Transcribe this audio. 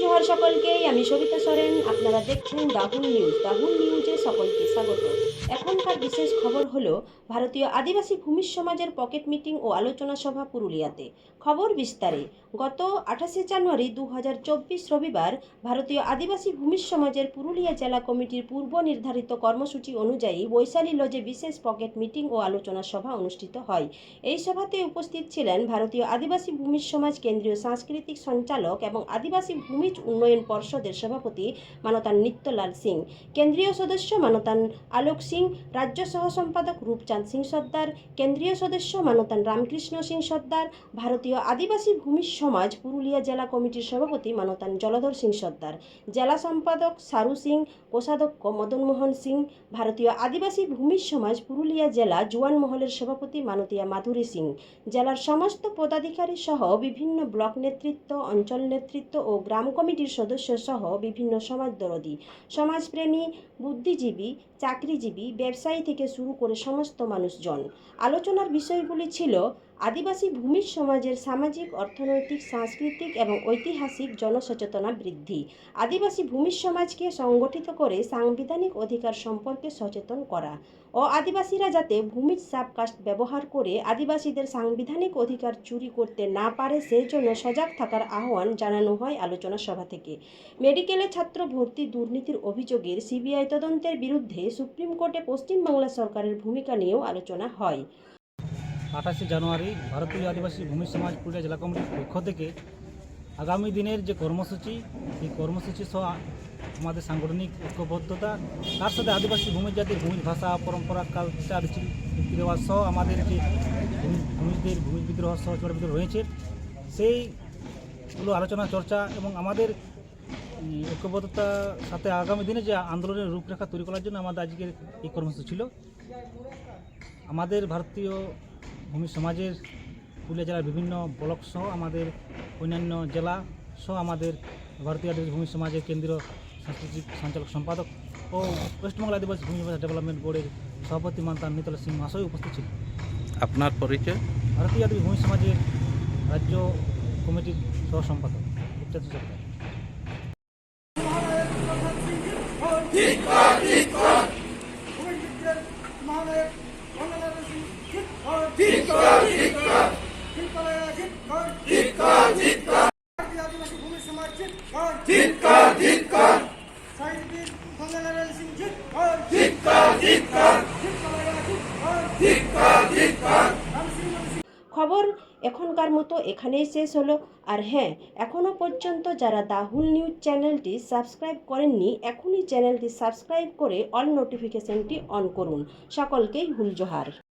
জোহার সকলকেই। আমি সবিতা সরেন। আপনারা দেখছেন দাহুল নিউজ। দাহুল নিউজে সকলকে স্বাগত। এখনকার বিশেষ খবর হলো ভারতীয় আদিবাসী ভূমি সমাজের পকেট মিটিং ও আলোচনা সভা পুরুলিয়াতে। খবর বিস্তারে, গত আঠাশে জানুয়ারি দু হাজার চব্বিশ রবিবার ভারতীয় আদিবাসী ভূমি সমাজের পুরুলিয়া জেলা কমিটির পূর্ব নির্ধারিত কর্মসূচি অনুযায়ী বৈশালী লজে বিশেষ পকেট মিটিং ও আলোচনা সভা অনুষ্ঠিত হয়। এই সভাতে উপস্থিত ছিলেন ভারতীয় আদিবাসী ভূমি সমাজ কেন্দ্রীয় সাংস্কৃতিক সঞ্চালক এবং আদিবাসী ভূমিজ উন্নয়ন পর্ষদের সভাপতি মানতান নিত্যলাল সিং, কেন্দ্রীয় সদস্য মানতান আলোক সিং রাজ্য সহ সম্পাদক রূপচাঁদ সিং সর্দার, কেন্দ্রীয় সদস্য মানতান রামকৃষ্ণ সিং সর্দার, ভারতীয় আদিবাসী ভূমি সমাজ পুরুলিয়া জেলা কমিটির সভাপতি মানতান জলধর সিং সর্দার, জেলা সম্পাদক সারু সিং, কোষাধ্যক্ষ মদন মোহন সিং, ভারতীয় আদিবাসী ভূমি সমাজ পুরুলিয়া জেলা জুয়ান মহলের সভাপতি মানতিয়া মাধুরী সিং, জেলার সমস্ত পদাধিকারী সহ বিভিন্ন ব্লক নেতৃত্ব, অঞ্চল নেতৃত্ব ও গ্রাম কমিটির সদস্য সহ বিভিন্ন সমাজদরদী, সমাজপ্রেমী, বুদ্ধিজীবী, চাকরিজীবী ব্যবসায়ী থেকে শুরু করে সমস্ত মানুষজন। আলোচনার বিষয়গুলি ছিল আদিবাসী ভূমি সমাজের সামাজিক, অর্থনৈতিক, সাংস্কৃতিক এবং ঐতিহাসিক জনসচেতনা বৃদ্ধি। আদিবাসী ভূমি সমাজকে সংগঠিত করে সাংবিধানিক অধিকার সম্পর্কে সচেতন করা। ও আদিবাসীরা যাতে ভূমির সাবকাস্ট ব্যবহার করে আদিবাসীদের সাংবিধানিক অধিকার চুরি করতে না পারে সেই জন্য সজাগ থাকার আহ্বান জানানো হয় আলোচনা সভা থেকে। মেডিকেলে ছাত্র ভর্তি দুর্নীতির অভিযোগের সিবিআই তদন্তের বিরুদ্ধে সুপ্রিম কোর্টে পশ্চিমবাংলা সরকারের ভূমিকা নিয়েও আলোচনা হয়। আঠাশে জানুয়ারি ভারতীয় আদিবাসী ভূমি সমাজ পুরুলিয়া জেলা কমিটির পক্ষ থেকে আগামী দিনের যে কর্মসূচি, এই কর্মসূচি সহ আমাদের সাংগঠনিক ঐক্যবদ্ধতা, তার সাথে আদিবাসী ভূমি জাতির ভূমি ভাষা, পরম্পরা কালচার রীতি রেওয়াজ সহ আমাদের যে ভূমি- ভূমিদের, ভূমি বিদ্রোহ সহ চোরা বিদ্রোহ রয়েছে, সেইগুলো আলোচনা, চর্চা এবং আমাদের ঐক্যবদ্ধতার সাথে আগামী দিনে যে আন্দোলনের রূপরেখা তৈরি করার জন্য আমাদের আজকের এই কর্মসূচি ছিল। আমাদের ভারতীয় ভূমি সমাজের পুরুলিয়া জেলার বিভিন্ন ব্লক সহ আমাদের অন্যান্য জেলা সহ আমাদের ভারতীয় আদিবাসী ভূমি সমাজের কেন্দ্রীয় সাংস্কৃতিক সঞ্চালক সম্পাদক ও ওয়েস্টবেঙ্গল আদিবাসী ভূমি সমাজ ডেভেলপমেন্ট বোর্ডের সভাপতি মান্তান নিতলা সিং মহাশয় উপস্থিত ছিলেন। আপনার পরিচয়? ভারতীয় আদিবাসী ভূমি সমাজের রাজ্য কমিটির সহ সম্পাদক উত্তর সরকার খবর এখনকার মতো এখানেই শেষ হলো। আর হ্যাঁ এখনও পর্যন্ত যারা দাহুল নিউজ চ্যানেলটি সাবস্ক্রাইব করেননি, এখনই চ্যানেলটি সাবস্ক্রাইব করে অল নোটিফিকেশনটি অন করুন। সকলকেই হুল জোহার